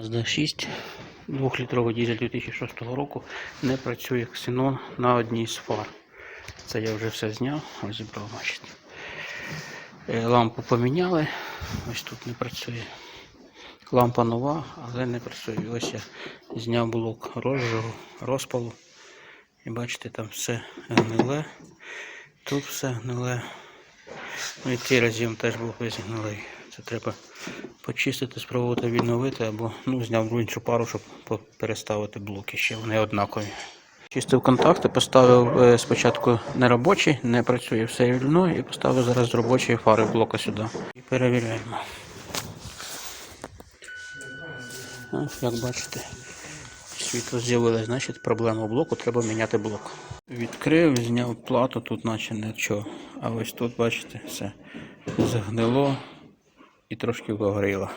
Mazda 6 2-літровий дизель 2006 року не працює ксенон на одній з фар. Це я вже все зняв, розібрав, бачите. Е, Лампу поміняли, ось тут не працює. Лампа нова, але не працює. Ось я зняв блок розжигу, розпалу. І бачите, там все гниле. Тут все гниле. Ну і цей разів теж був весь гнилий. Це треба почистити, спробувати відновити або ну, зняв іншу пару, щоб переставити блоки. Ще вони однакові. Чистив контакти, поставив е, спочатку неробочий, не працює все рівно, і поставив зараз робочі фари блока сюди. І перевіряємо. Ось, як бачите, світло з'явилось, значить проблема блоку, треба міняти блок. Відкрив, зняв плату, тут наче нічого. А ось тут, бачите, все згнило і трошки погоріло.